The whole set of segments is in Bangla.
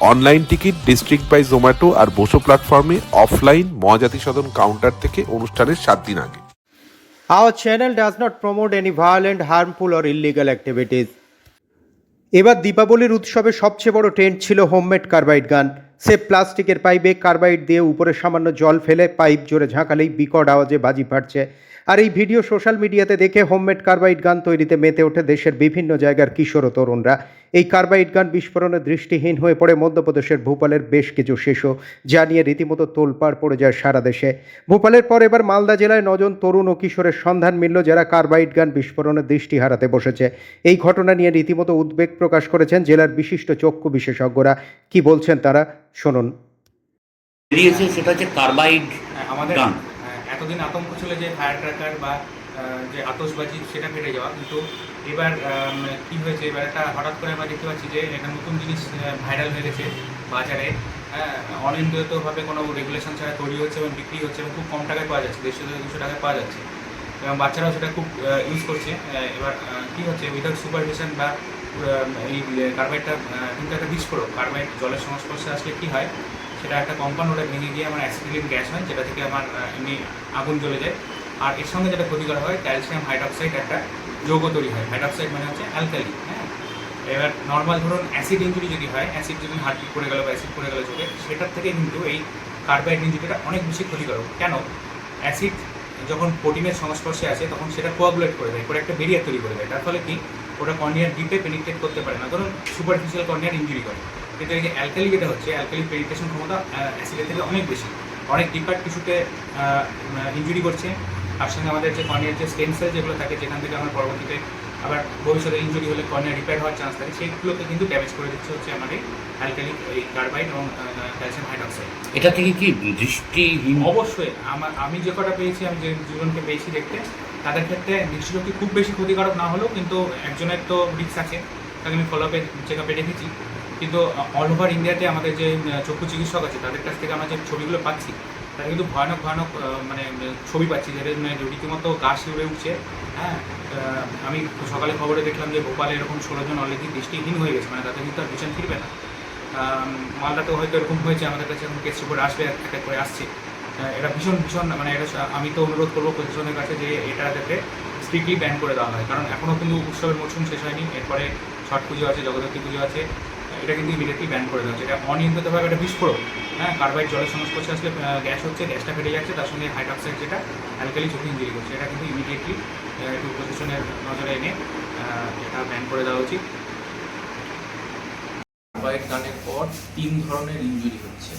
Online ticket district by Zomato আর বসো প্ল্যাটফর্মে অফলাইন মহাজাতি সদন কাউন্টার থেকে অনুষ্ঠানের সাত দিন আগে। Our channel does not promote any violent, harmful, or illegal activities. এবার দীপাবলির উৎসবে সবচেয়ে বড় ট্রেন্ড ছিল হোমমেড কার্বাইড গান সে প্লাস্টিকের পাইপে কার্বাইড দিয়ে উপরে সামান্য জল ফেলে পাইপ জোরে ঝাঁকালেই বিকট আওয়াজে বাজি ফাটছে। আর এই ভিডিও সোশ্যাল মিডিয়াতে দেখে হোমমেড কার্বাইড গান তৈরিতে মেতে ওঠে দেশের বিভিন্ন জায়গার কিশোর ও তরুণরা। এই কার্বাইড গান বিস্ফোরণে দৃষ্টিহীন হয়ে পড়ে মধ্যপ্রদেশের ভূপালের বেশ কিছু শিশু যা নিয়ে রীতিমতো তোলপাড় পড়ে যায় সারা দেশে। ভূপালের পর এবার মালদা জেলায় নজন তরুণ ও কিশোরের সন্ধান মিলল যারা কার্বাইড গান বিস্ফোরণে দৃষ্টি হারাতে বসেছে। এই ঘটনা নিয়ে রীতিমতো উদ্বেগ প্রকাশ করেছেন জেলার বিশিষ্ট চক্ষু বিশেষজ্ঞরা। কি বলছেন তারা? শুনুন। সেটা হচ্ছে কার্বাইড হ্যাঁ, আমাদের গান। হ্যাঁ, এতদিন আতঙ্ক ছিল যে ফায়ার ট্র্যাকার বা যে আতসবাজি সেটা কেটে যাওয়া। কিন্তু এবার কী হয়েছে? এবার একটা হঠাৎ করে আমরা দেখতে পাচ্ছি যে একটা নতুন জিনিস ভাইরাল হয়ে গেছে বাজারে। হ্যাঁ অনিয়ন্ত্রিতভাবে কোনো রেগুলেশন ছাড়া তৈরি হচ্ছে এবং বিক্রি হচ্ছে এবং খুব কম টাকায় পাওয়া যাচ্ছে, দেড়শো থেকে দুশো টাকায় পাওয়া যাচ্ছে। এবং বাচ্চারাও সেটা খুব ইউজ করছে। এবার কি হচ্ছে? উইদাউট সুপারভিশন বা এই কার্বাইডটা কিন্তু একটা বিস্ফোরক। কার্বাইড জলের সংস্পর্শে আসলে কী হয়? সেটা একটা কম্পাউন্ড ওটা ভেঙে গিয়ে আমার অ্যাসিডিক গ্যাস হয়, যেটা থেকে আমার এমনি আগুন জ্বলে যায়। আর এর সঙ্গে যেটা ক্ষতিকর হয় ক্যালসিয়াম হাইড্রক্সাইড একটা যৌগ তৈরি হয়। হাইড্রক্সাইড মানে হচ্ছে অ্যালকালি হ্যাঁ? এবার নর্মাল ধরুন অ্যাসিড ইঞ্জুরি যদি হয় অ্যাসিড যদি হার্ট পড়ে গেল বা অ্যাসিড পড়ে গেল চোখে, সেটার থেকে কিন্তু এই কার্বাইড ইঞ্জুরিটা অনেক বেশি ক্ষতিকারক কেন? অ্যাসিড যখন প্রোটিনের সংস্পর্শে আসে, তখন সেটা কোয়াগুলেট করে দেয়, করে একটা বেরিয়ার তৈরি করে দেয়। তার ফলে কি? ওটা কর্নিয়ার ডিপে পেনিট্রেট করতে পারে না। ধরুন সুপারফিশিয়াল কর্নিয়ার ইঞ্জুরি করে। কিন্তু এই যে অ্যালকালি যেটা হচ্ছে অ্যালকালি পেনিট্রেশন ক্ষমতা অ্যাসিডের থেকে অনেক বেশি। অনেক ডিপার টিস্যুতে ইঞ্জুরি করছে। তার সঙ্গে আমাদের যে কর্নিয়ার যে স্টেম সেল যেগুলো থাকে যেখান থেকে আমার পরবর্তীতে আবার ভবিষ্যতে ইঞ্জুরি হলে কর্নিয়া রিপেয়ার হওয়ার চান্স থাকে সেইগুলোকে কিন্তু ড্যামেজ করে দিচ্ছে হচ্ছে আমাদের অ্যালকালি এই কার্বাইড এবং ক্যালসিয়াম হাইড্রক্সাইড এটা থেকে কি দৃষ্টিহীন? অবশ্যই। আমার আমি যে কটা পেয়েছি আমি যে দুজনকে পেয়েছি দেখতে তাদের ক্ষেত্রে দৃষ্টিশক্তি খুব বেশি ক্ষতিকারক না হলেও কিন্তু একজনের তো রিক্স আছে। তাকে আমি ফলো আপে চেক আপে রেখেছি কিন্তু অল ওভার ইন্ডিয়াতে আমাদের যে চক্ষু চিকিৎসক আছে তাদের কাছ থেকে আমরা যে ছবিগুলো পাচ্ছি তারা কিন্তু ভয়ানক ভয়ানক মানে ছবি পাচ্ছি যাদের মানে রীতিমতো গা শিউরে উঠছে হ্যাঁ? আমি সকালে খবরে দেখলাম যে ভোপালে এরকম ষোলো জন অলরেডি দৃষ্টিহীন হয়ে গেছে মানে তাদের কিন্তু আর ভিশন ফিরবে না। আম, মালদাতেও হয়তো এরকম হয়েছে আমাদের কাছে এখন কেস রিপোর্ট আসবে এক এক করে আসছে। এটা ভীষণ ভীষণ মানে এটা আমি তো অনুরোধ করব প্রশাসনের কাছে যে এটা যাতে স্ট্রিক্টলি ব্যান করে দেওয়া হয় কারণ এখনও কিন্তু উৎসবের মরশুম শেষ হয়নি এরপরে ছট পুজো আছে জগদ্ধাত্রী পুজো আছে এটা কিন্তু ইমিডিয়েটলি ব্যান করে দেওয়া হচ্ছে। এটা অনিয়ন্ত্রিতভাবে একটা বিস্ফোরক। হ্যাঁ কার্বাইড জলের সংস্পর্শে আসলে গ্যাস হচ্ছে গ্যাসটা ফেটে যাচ্ছে, তার সঙ্গে হাইড্রক্সাইড যেটা অ্যালকালি চোখে ইঞ্জুরি করছে, এটা কিন্তু ইমিডিয়েটলি একটু প্রশাসনের নজরে এনে এটা ব্যান করে দেওয়া উচিত। কার্বাইড গানের পর তিন ধরনের ইঞ্জুরি হচ্ছে।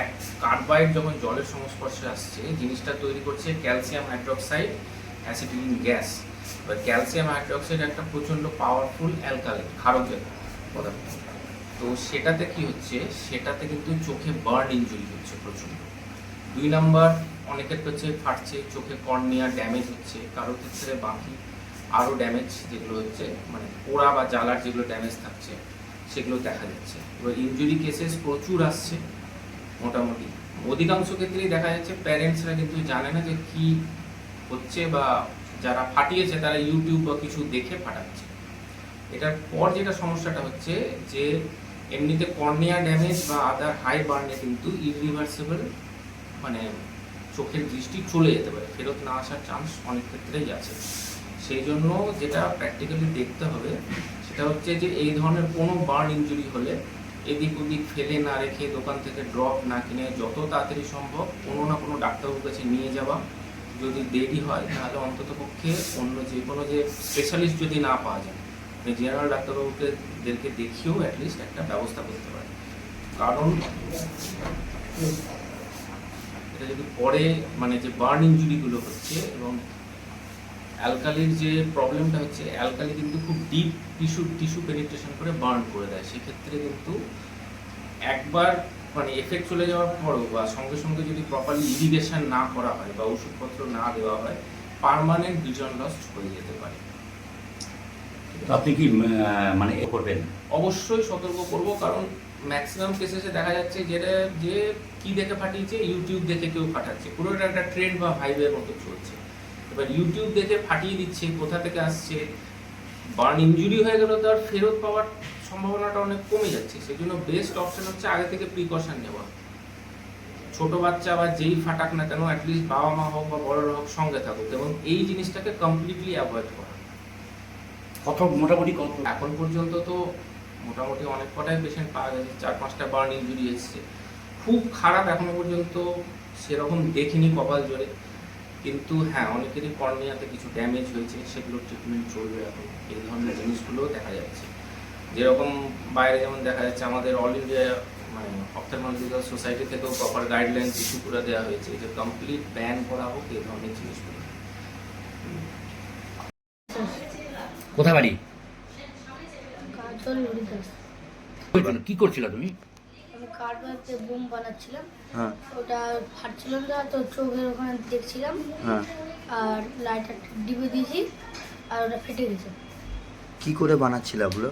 এক কার্বাইড যখন জলের সংস্পর্শে আসছে, জিনিসটা তৈরি করছে ক্যালসিয়াম হাইড্রক্সাইড অ্যাসিডিন গ্যাস এবার ক্যালসিয়াম হাইড্রক্সাইড একটা প্রচণ্ড পাওয়ারফুল অ্যালকালি ক্ষারক পদার্থ। তো সেটাতে কি হচ্ছে? সেটাতে কিন্তু চোখে বার্ন ইনজুরি হচ্ছে প্রচণ্ড। দুই নাম্বার, অনেকের হচ্ছে ফাটছে, চোখে কর্নিয়া ড্যামেজ হচ্ছে কারও ক্ষেত্রে বাকি আরও ড্যামেজ যেগুলো হচ্ছে মানে পোড়া বা জ্বালার যেগুলো ড্যামেজ থাকছে, সেগুলো দেখা যাচ্ছে। এবার ইনজুরি কেসেস প্রচুর আসছে, মোটামুটি। অধিকাংশ ক্ষেত্রেই দেখা যাচ্ছে প্যারেন্টসরা কিন্তু জানে না যে কি হচ্ছে বা যারা ফাটিয়েছে তারা ইউটিউব বা কিছু দেখে ফাটাচ্ছে। এটার পর যেটা সমস্যাটা হচ্ছে যে এমনিতে কর্নিয়া ড্যামেজ বা আদার হাই বার্নে কিন্তু ইরিভার্সেবল মানে চোখের দৃষ্টি চলে যেতে পারে, ফেরত না আসার চান্স অনেক ক্ষেত্রেই আছে। সেই জন্য যেটা প্র্যাকটিক্যালি দেখতে হবে, সেটা হচ্ছে যে এই ধরনের কোনো বার্ন ইঞ্জুরি হলে এদিক ওদিক ফেলে না রেখে দোকান থেকে ড্রপ না কিনে যত তাড়াতাড়ি সম্ভব কোনো না কোনো ডাক্তারবাবুর কাছে নিয়ে যাওয়া। যদি দেরি হয় তাহলে অন্ততপক্ষে অন্য যে কোনো যে স্পেশালিস্ট যদি না পাওয়া যায় জেনারেল ডাক্তারবাবুকে দেরকে অ্যাটলিস্ট একটা ব্যবস্থা করতে পারে কারণ, এটা যদি পরে মানে যে বার্ন ইনজুরিগুলো হচ্ছে এবং অ্যালকালির যে প্রবলেমটা হচ্ছে অ্যালকালি কিন্তু খুব ডিপ টিস্যু টিস্যু পেনিট্রেশন করে বার্ন করে দেয়। সেক্ষেত্রে কিন্তু একবার মানে এফেক্ট চলে যাওয়ার পরও বা সঙ্গে সঙ্গে যদি প্রপারলি ইরিগেশন না করা হয় বা ওষুধপত্র না দেওয়া হয় পার্মানেন্ট ভিজন লস হয়ে যেতে পারে। আপনি কি মানে করবেন? অবশ্যই সতর্ক করব, কারণ ম্যাক্সিমাম কেসেসে দেখা যাচ্ছে যেটা, যে কি দেখে ফাটিয়েছে ইউটিউব দেখে কেউ ফাটাচ্ছে। পুরোটা একটা ট্রেন্ড বা হাইওয়ের মতো চলছে। এবার ইউটিউব দেখে ফাটিয়ে দিচ্ছে, কোথা থেকে আসছে বার্ন ইঞ্জুরি হয়ে গেলে তো আর ফেরত পাওয়ার সম্ভাবনাটা অনেক কমে যাচ্ছে। সেই জন্য বেস্ট অপশন হচ্ছে আগে থেকে প্রিকশন নেওয়া। ছোট বাচ্চা বা যেই ফাটাক না কেন অ্যাটলিস্ট বাবা মা হোক বা বড়রা হোক সঙ্গে থাকুক, এবং এই জিনিসটাকে কমপ্লিটলি অ্যাভয়েড করা। কত মোটামুটি কত? এখন পর্যন্ত তো মোটামুটি অনেক কটাই পেশেন্ট পাওয়া গেছে, চার পাঁচটা বার্ন ইঞ্জুরি এসছে। খুব খারাপ এখনও পর্যন্ত সেরকম দেখিনি কপাল জোরে। কিন্তু হ্যাঁ অনেকেরই কর্নিয়াতে কিছু ড্যামেজ হয়েছে, সেগুলোর ট্রিটমেন্ট চলবে এখন। এই ধরনের জিনিসগুলোও দেখা যাচ্ছে। যেরকম বাইরে যেমন দেখা যাচ্ছে, আমাদের অল ইন্ডিয়া মানে অপথালমোলজিক্যাল সোসাইটি থেকেও প্রপার গাইডলাইন ইস্যু করে দেওয়া হয়েছে। যে কমপ্লিট ব্যান করা হোক এই ধরনের জিনিসগুলো। কোথায় বাড়ি? কি করছিল তুমি? আমি বোম বানাচ্ছিলাম। হ্যাঁ। ওটা ফাটছিল না তো চোখের ওখানে দেখছিলাম। হ্যাঁ। আর লাইটার ডিবে দিয়েছি আর ওটা ফেটে গেছে। কি করে বানাচ্ছিল ওগুলো?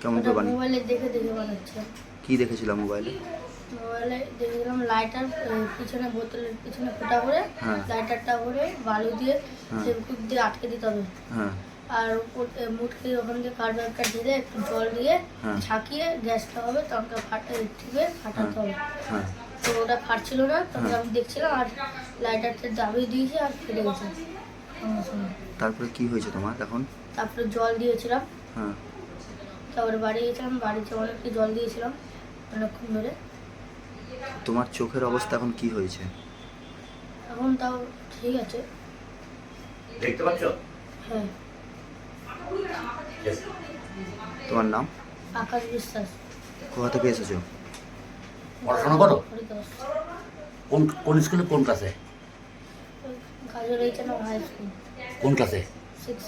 কেমন ওটা করে বানিয়ে মোবাইলে দেখে দেখে বানাচ্ছিলাম। কি দেখেছিল মোবাইলে? মোবাইলে দেখেছিলাম লাইটার পিছনে বোতলের পিছনে ফোটা করে হ্যাঁ। লাইটারটা করে বালু দিয়ে। দিয়ে আটকে দিতে হবে। হ্যাঁ। আর মুটকে ওখান থেকে কার্ডওয়ার্কটা ঢেলে একটু জল দিয়ে হ্যাঁ। ছাকিয়ে গ্যাসটা হবে তখন ফাটা টিপে ফাটাতে হবে। হ্যাঁ। তো ওটা ফাটছিল না তখন আমি দেখছিলাম আর লাইটারটা দাবিয়ে দিয়েছি আর ফেটে গেছে। তারপরে কি হয়েছে তোমার এখন? তারপরে জল দিয়েছিলাম। হ্যাঁ। তারপরে বাড়ি গেছিলাম বাড়িতে অনেকটা জল দিয়েছিলাম অনেকক্ষণ ধরে। তোমার চোখের অবস্থা এখন কি হয়েছে? এখন তাও ঠিক আছে। দেখতে পাচ্ছ? হ্যাঁ। তোমার নাম? আকাশ বিশ্বাস। কোথা থেকে এসেছ? পড়াশোনা করো? কোন কোন স্কুলে কোন ক্লাসে কোন ক্লাসে সিক্স